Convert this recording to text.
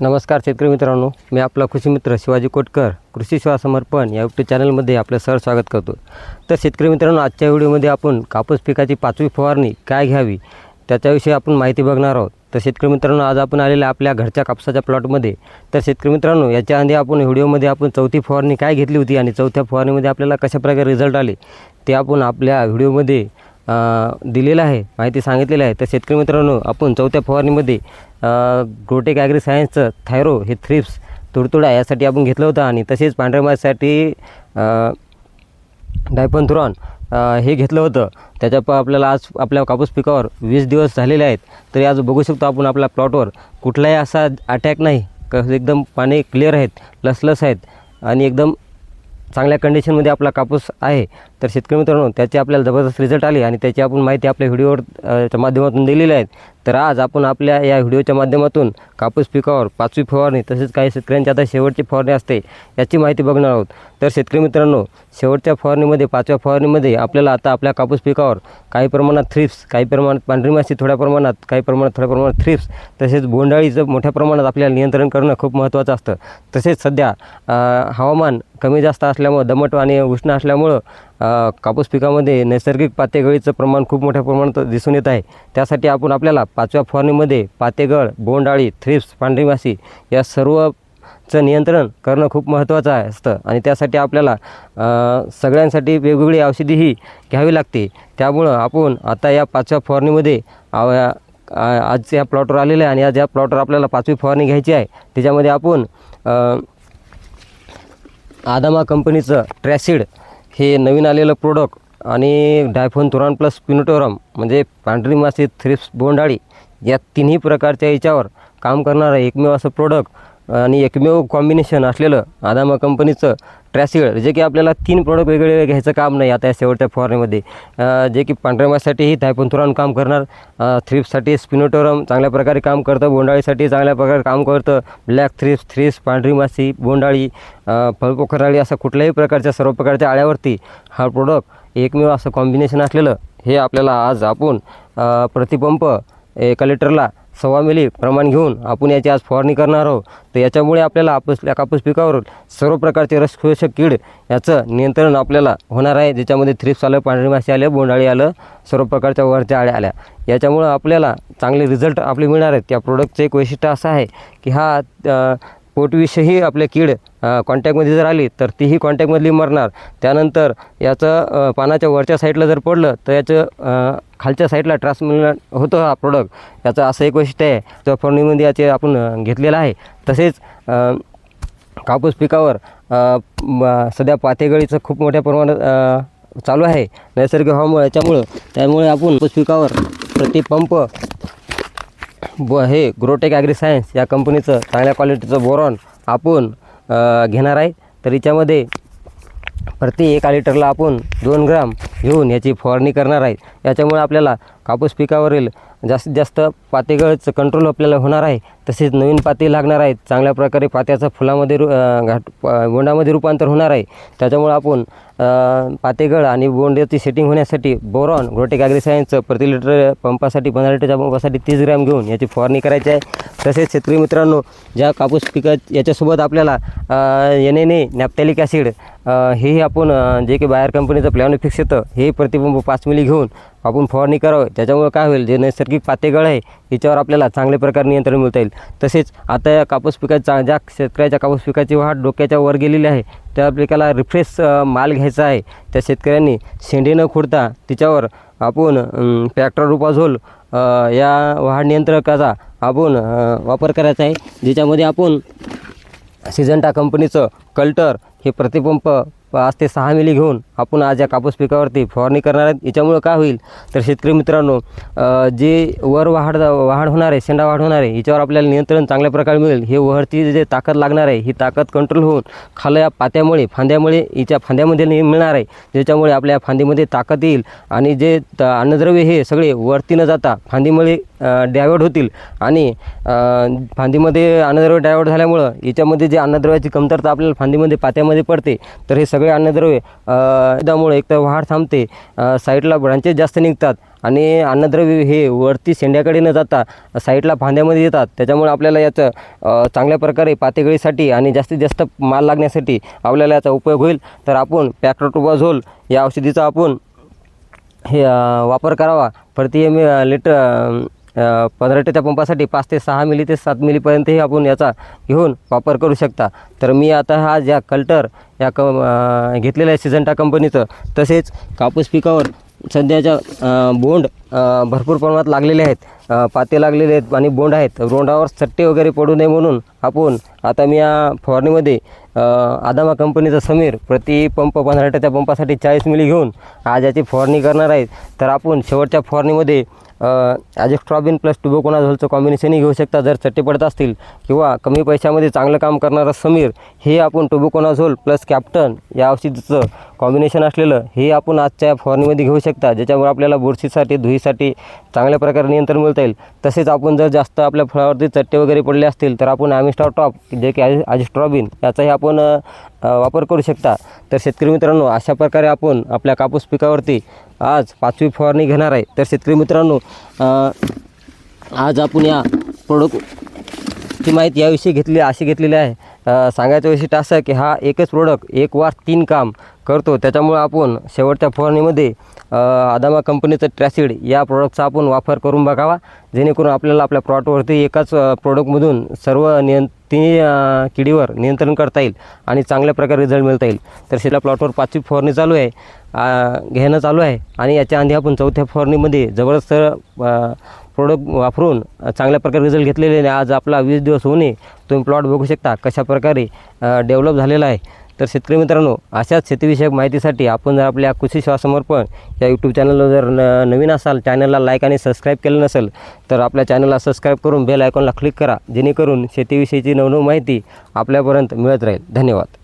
नमस्कार शेतकरी मित्रांनो मी आपला कृषी मित्र शिवाजी कोटकर कृषी सेवा समर्पण या यूट्यूब चॅनलमध्ये आपलं सर स्वागत करतो. तर शेतकरी मित्रांनो आजच्या व्हिडिओमध्ये आपण कापूस पिकाची पाचवी फवारणी काय घ्यावी त्याच्याविषयी आपण माहिती बघणार आहोत. तर शेतकरी मित्रांनो आज आपण आलेल्या आपल्या घरच्या कापसाच्या प्लॉटमध्ये तर शेतकरी मित्रांनो याच्या आधी आपण व्हिडिओमध्ये आपण चौथी फवारणी काय घेतली होती आणि चौथ्या फवारणीमध्ये आपल्याला कशाप्रकारे रिझल्ट आले ते आपण आपल्या व्हिडिओमध्ये दिलेलं आहे माहिती सांगितलेली आहे. तर शेतकरी मित्रांनो आपण चौथ्या फवारणीमध्ये ग्रोटेक ॲग्री सायन्सचं थायरो हे थ्रिप्स तुडतुडा यासाठी आपण घेतलं होतं आणि तसेच पांढऱ्या मासाठी डायपनथुरॉन हे घेतलं होतं. त्याच्या प आपल्याला आज आपल्या कापूस पिकावर वीस दिवस झालेले आहेत. तरी आज बघू शकतो आपण आपल्या प्लॉटवर कुठलाही असा अटॅक नाही. एकदम पाणी क्लिअर आहेत लसलस आहेत आणि एकदम चांगल्या कंडिशनमध्ये आपला कापूस आहे. तर शेतकरी मित्रांनो त्याचे आपल्याला जबरदस्त रिझल्ट आले आणि त्याची आपण माहिती आपल्या व्हिडिओच्या माध्यमातून दिलेली आहे. तर आज आपण आपल्या या व्हिडिओच्या माध्यमातून कापूस पिकावर पाचवी फवारणी तसेच काही शेतकऱ्यांची आता शेवटची फवारणी असते याची माहिती बघणार आहोत. तर शेतकरी मित्रांनो शेवटच्या फवारणीमध्ये पाचव्या फवारणीमध्ये आपल्याला आता आपल्या कापूस पिकावर काही प्रमाणात थ्रिप्स काही प्रमाणात पांढरी माशी थोड्या प्रमाणात काही प्रमाणात थोड्या प्रमाणात थ्रिप्स तसेच बोंडाळीचं मोठ्या प्रमाणात आपल्याला नियंत्रण करणं खूप महत्त्वाचं असतं. तसेच सध्या हवामान कमी जास्त असल्यामुळं दमट आणि उष्ण असल्यामुळं कापूस पिकामध्ये नैसर्गिक पातेगळीचं प्रमाण खूप मोठ्या प्रमाणात दिसून येत आहे. त्यासाठी आपण आपल्याला पाचव्या फवारणीमध्ये पातेगळ बोंडाळी थ्रिप्स पांढरी माशी या सर्वचं नियंत्रण करणं खूप महत्त्वाचं आहे असतं. आणि त्यासाठी आपल्याला सगळ्यांसाठी वेगवेगळी औषधीही घ्यावी लागते. त्यामुळं आपण आता या पाचव्या फवारणीमध्ये आव- आज या प्लॉटवर आलेलं आहे आणि आज या प्लॉटवर आपल्याला पाचवी फवारणी घ्यायची आहे. त्याच्यामध्ये आपण आदामा कंपनीचं ट्रॅसिड हे नवीन आलेलं प्रोडक्ट आणि डायफोन तुरान प्लस पिनोटोरम म्हणजे पांढरी मासे थ्रिप्स बोंडाळी या तिन्ही प्रकारच्या याच्यावर काम करणारं एकमेव असं प्रोडक्ट आणि एकमेव कॉम्बिनेशन असलेलं आदामा कंपनीचं ट्रॅसिड जे की आपल्याला तीन प्रोडक्ट वेगवेगळे घ्यायचं काम नाही आता या शेवटच्या फवारणीमध्ये जे की पांढऱ्या माशासाठीही डायफोन काम करणार. थ्रिप्ससाठी स्पिनोटोरम चांगल्या प्रकारे काम करतं. बोंडाळीसाठी चांगल्या प्रकारे काम करतं. ब्लॅक थ्रिप्स थ्रिप्स पांढरी मासी बोंडाळी फळपोखराळी असा कुठल्याही प्रकारच्या सर्व प्रकारच्या आळ्यावरती हा प्रोडक्ट एकमेव असं कॉम्बिनेशन असलेलं हे आपल्याला आज आपण प्रतिपंप एका लिटरला सव्वा मिली प्रमाण घेऊन आपण याची आज फवारणी करणार आहोत. तर याच्यामुळे आपल्याला आपस या कापूस पिकावर सर्व प्रकारचे रसखोषक कीड याचं नियंत्रण आपल्याला होणार आहे. ज्याच्यामध्ये थ्रिप्स आलं पांढरी मासे आलं बोंडाळी आलं सर्व प्रकारच्या वरच्या आळ्या आल्या. याच्यामुळं आपल्याला चांगले रिझल्ट आपले मिळणार आहेत. त्या प्रोडक्टचं एक वैशिष्ट्य असं आहे की हा पोटविषयी आपले कीड कॉन्टॅक्टमध्ये जर आली तर तीही कॉन्टॅक्टमधली मरणार. त्यानंतर याचं पानाच्या वरच्या साईडला जर पडलं तर याचं खालच्या साईडला ट्रान्समिट होतं हा प्रोडक्ट याचं असं एक वैशिष्ट्य आहे जो फवारणीमध्ये याचे आपण घेतलेलं आहे. तसेच कापूस पिकावर सध्या पातेगळीचं खूप मोठ्या प्रमाणात चालू आहे. नैसर्गिक हवामुळे याच्यामुळं त्यामुळे आपण कापूस पिकावर प्रतिपंप ब हे ग्रोटेक ॲग्री सायन्स या कंपनीचं चांगल्या क्वालिटीचं बोरॉन आपण घेणार आहे. तर याच्यामध्ये प्रति एका लिटरला आपण दोन ग्राम घेऊन याची फवारणी करणार आहे. याच्यामुळे आपल्याला कापूस पिकावरील जास्तीत जास्त पातेगळच कंट्रोल आपल्याला होणार आहे. तसेच नवीन पाते लागणार आहेत. चांगल्या प्रकारे पात्याचं फुलामध्ये रु घाट बोंडामध्ये रूपांतर होणार आहे. त्याच्यामुळे आपण पातेगळ आणि बोंड्याची सेटिंग होण्यासाठी बोरॉन ग्रोटेक ॲग्रिसायन्सचं प्रति लिटर पंपासाठी पंधरा लिटरच्या पंपासाठी तीस ग्रॅम घेऊन याची फवारणी करायची आहे. तसेच शेतकरी मित्रांनो ज्या कापूस पिका याच्यासोबत आपल्याला N N A naphthalic acid हेही आपण जे काही बाहेर कंपनीचं प्लॅनोफिक्स येतं हे प्रतिबंब पाच मिली घेऊन आपण फवारणी करावं. त्याच्यामुळे काय होईल? जे नैसर्गिक पातेगळ आहे याच्यावर आपल्याला चांगल्या प्रकारे नियंत्रण मिळता येईल. तसेच आता या कापूस पिकाच्या ज्या शेतकऱ्याच्या कापूस पिकाची वाढ डोक्याच्या वर गेलेली आहे त्या पिकाला रिफ्रेश माल घ्यायचा आहे. त्या शेतकऱ्यांनी शेंडी न खुडता तिच्यावर आपण अम, ट्रॅक्टर या वाढ नियंत्रकाचा आपण वापर करायचा आहे. ज्याच्यामध्ये आपण सिजंटा कंपनीचं कल्टर हे प्रतिपंप पाच ते सहा मिली घेऊन आपण आज या कापूस पिकावरती फवारणी करणार आहेत. याच्यामुळं काय होईल? तर शेतकरी मित्रांनो जे वर वाढ वाढ होणार आहे शेंडा वाढ होणार आहे याच्यावर आपल्याला नियंत्रण चांगल्या प्रकारे मिळेल. हे वरती जे ताकद लागणार आहे ही ताकद कंट्रोल होऊन खाल या पात्यामुळे फांद्यामुळे हिच्या फांद्यामध्ये मिळणार आहे. ज्याच्यामुळे आपल्या फांदीमध्ये ताकद येईल आणि जे त- अन्नद्रव्य हे सगळे वरती न जाता फांदीमुळे डायवर्ट होतील आणि फांदीमध्ये अन्नद्रव्य डायवर्ट झाल्यामुळं याच्यामध्ये जे अन्नद्रव्याची कमतरता आपल्याला फांदीमध्ये पात्यामध्ये पडते तर हे सगळे अन्नद्रव्य अ, त्यामुळे एक तर वाढ थांबते साईडला ब्रांचेस जास्त निघतात आणि अन्नद्रव्य हे वरती शेंड्याकडे न जाता साईडला फांद्यामध्ये येतात. त्याच्यामुळे आपल्याला याचं चांगल्या प्रकारे पातेगळीसाठी आणि जास्तीत जास्त माल लागण्यासाठी आपल्याला याचा उपयोग होईल. तर आपण पॅक्रोटोबाझोल या औषधीचा आपण हे वापर करावा. प्रति एम लिटर पदराट्याच्या पंधरा पंपासाठी पाच ते सहा मिली ते सात मिलीपर्यंतही आपण याचा घेऊन वापर करू शकता. तर मी आता हा ज्या कल्टर या क घेतलेला घेतलेलं आहे सिजंटा कंपनीचं तसेच कापूस पिकावर सध्याच्या बोंड भरपूर प्रमाणात लागलेले आहेत. पाते लागलेले आहेत आणि बोंड आहेत. बोंडावर चट्टे वगैरे पडू नये म्हणून आपण आता मी या फवारणीमध्ये आदामा कंपनीचा समीर प्रति पंप पंधरा लिटरच्या पंपासाठी चाळीस मिली घेऊन आज याची फवारणी करणार आहे. तर आपण शेवटच्या फवारणीमध्ये ॲजेस्ट्रॉबिन प्लस टुबोकोनाझोलचं कॉम्बिनेशनही घेऊ शकता. जर चट्टे पडत असतील किंवा कमी पैशामध्ये चांगलं काम करणारा समीर हे आपण टुबोकोनाझोल प्लस कॅप्टन या औषधीचं कॉम्बिनेशन असलेलं हे आपण आजच्या फवारणीमध्ये घेऊ शकता. ज्याच्यामुळे आपल्याला बुरशीसाठी धुईसाठी चांगल्या प्रकारे नियंत्रण मिळता येईल. तसेच आपण जर जास्त आपल्या फळावरती चट्टे वगैरे पडले असतील तर आपण ॲमिस्टॉ टॉप जे की ॲज ॲजिस्ट्रॉबिन याचाही आपण वापर करू शकता. तर शेतकरी मित्रांनो अशा प्रकारे आपण आपल्या कापूस पिकावरती आज पाचवी फवारणी घेणार आहे. तर शेतकरी मित्रांनो आज आपण या प्रोडक्ट ची माहिती याविषयी घेतली अशी घेतलेली आहे. सांगायचं वैशिष्ट्य असं आहे की हा एकच प्रोडक्ट एक वार तीन काम करतो. त्याच्यामुळे आपण शेवटच्या फवारणीमध्ये अदामा आदामा कंपनीचं ट्रॅसिड या प्रोडक्टचा आपण वापर करून बघावा. जेणेकरून आपल्याला आपल्या प्लॉटवरती एकाच प्रोडक्टमधून सर्व नियं तिन्ही किडीवर नियंत्रण करता येईल आणि चांगल्या प्रकारे रिझल्ट मिळता येईल. तर शिला प्लॉटवर पाचवी फवारणी चालू आहे. घेणं चालू आहे आणि याच्या आधी आपण चौथ्या फवारणीमध्ये जबरदस्त प्रोडक्ट वापरून चांगल्या प्रकारे रिझल्ट घेतलेले आणि आज आपला वीस दिवस होऊनही तुम्ही प्लॉट बघू शकता कशा प्रकारे डेव्हलप झालेला आहे. तर शेतकरी मित्रांनो अशाच शेतीविषयक माहितीसाठी आपण जर आपल्या कृषी श्वासमर्पण या यूट्यूब चॅनलवर जर न नवीन असाल चॅनलला लाईक आणि सबस्क्राईब केलं नसेल तर आपल्या चॅनलला सबस्क्राईब करून बेल आयकॉनला क्लिक करा जेणेकरून शेतीविषयीची नवनव माहिती आपल्यापर्यंत मिळत राहील. धन्यवाद.